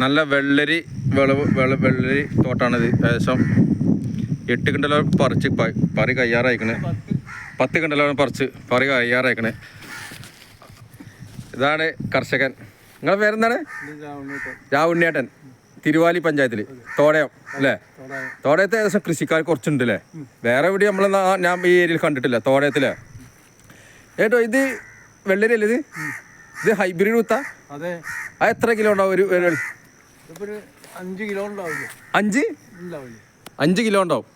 നല്ല വെള്ളരി വിളവ് വെള്ള വെള്ളരി തോട്ടാണിത്. ഏകദേശം എട്ട് കിണ്ടലോ പറിച്ച് പറി കയ്യാറായിക്കണ്. പത്ത് കിണ്ടലോ പറിച്ച് പറി കയ്യാറായിക്കണ്. ഇതാണ് കർഷകൻ. നിങ്ങളെ പേരെന്താണ്? രാവുണ്ണിയേട്ടൻ. തിരുവാലി പഞ്ചായത്തിൽ തോടയം അല്ലേ? തോടയത്ത് ഏകദേശം കൃഷിക്കാർ കുറച്ചുണ്ട് അല്ലേ വേറെ എവിടെ നമ്മൾ ഞാൻ ഈ ഏരിയയിൽ കണ്ടിട്ടില്ല തോടയത്തിലെ. ഏട്ടോ ഇത് വെള്ളരി അല്ലേ ഇത്? ഇത് ഹൈബ്രിഡ് കുത്താ അതെ. അത് എത്ര കിലോ ഉണ്ടാവും ഒരു അഞ്ച് കിലോ ഉണ്ടാവില്ലേ? അഞ്ച്? ഉണ്ടാവില്ലേ? അഞ്ച് കിലോ ഉണ്ടാവും.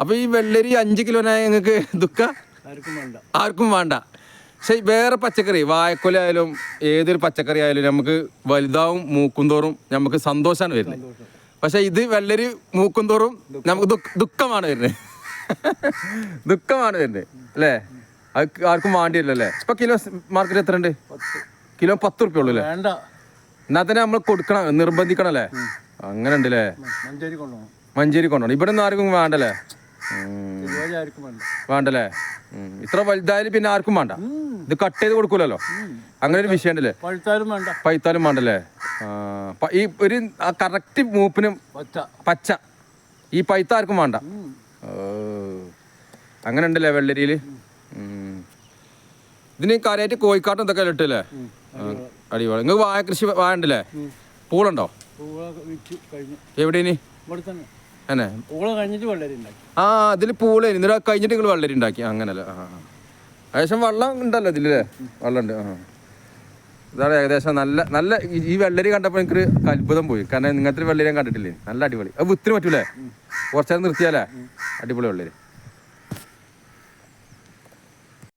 അപ്പൊ ഈ വെള്ളരി അഞ്ച് കിലോനായ നിങ്ങൾക്ക് ദുഃഖ? ആർക്കും വേണ്ട. പക്ഷെ വേറെ പച്ചക്കറി വായക്കൊല ആയാലും ഏതൊരു പച്ചക്കറി ആയാലും നമുക്ക് വലുതാവും മൂക്കും തോറും നമുക്ക് സന്തോഷമാണ് വരുന്നത്. പക്ഷെ ഇത് വെള്ളരി മൂക്കും തോറും നമുക്ക് ദുഃഖ- ദുഃഖമാണ് വരുന്നത്. ദുഃഖമാണ് വരുന്നത് അല്ലേ? അത് ആർക്കും വേണ്ടിയല്ലോ അല്ലേ ഇപ്പൊ കിലോ മാർക്കറ്റ് എത്ര ഉണ്ട് കിലോ പത്ത് റുപ്യ ഉള്ളൂ അല്ലേ? എന്നാ തന്നെ നമ്മൾ കൊടുക്കണം നിർബന്ധിക്കണം അല്ലേ അങ്ങനെ ഉണ്ടല്ലേ മഞ്ചേരി കൊണ്ടോ മഞ്ചേരി കൊണ്ടുപോകണം. ഇവിടെ ഒന്നും ആർക്കും വേണ്ടല്ലേ? വേണ്ടല്ലേ? ഇത്ര വലുതായാലും പിന്നെ ആർക്കും വേണ്ട. ഇത് കട്ട് ചെയ്ത് കൊടുക്കൂലല്ലോ? അങ്ങനെ ഒരു വിഷയം ഉണ്ടല്ലേ പഴുത്താലും വേണ്ട. പൈത്താലും വേണ്ടല്ലേ? ഈ ഒരു കറക്റ്റ് മൂപ്പിനും പച്ച. ഈ പൈത്ത ആർക്കും വേണ്ട. അങ്ങനെ ഉണ്ടല്ലേ വെള്ളരിയിൽ? ഇതിന് കാര്യമായിട്ട് കോഴിക്കാട്ടും ഇതൊക്കെ ഇട്ടല്ലേ. അടിപൊളി. നിങ്ങൾക്ക് വാഴ കൃഷി വാഴ ഉണ്ടല്ലേ? പൂളുണ്ടോ? എവിടെ ഇനി തന്നെ. ആ അതിൽ പൂളേ എന്നിട്ട് അത് കഴിഞ്ഞിട്ട് നിങ്ങൾ വെള്ളരി ഉണ്ടാക്കി. അങ്ങനല്ലേ. ആ. ഏകദേശം വെള്ളം ഉണ്ടല്ലോ ഇതിലല്ലേ വെള്ളം ഉണ്ട് ആ ഇതാണ് ഏകദേശം നല്ല നല്ല ഈ- ഈ വെള്ളരി കണ്ടപ്പോൾ എനിക്കൊരു അത്ഭുതം പോയി. കാരണം ഇങ്ങനത്തെ വെള്ളരി ഞാൻ കണ്ടിട്ടില്ലേ? നല്ല അടിപൊളി. അത് വിത്തിന് പറ്റൂലേ? കുറച്ചേരം നിർത്തിയാലേ? അടിപൊളി വെള്ളരി.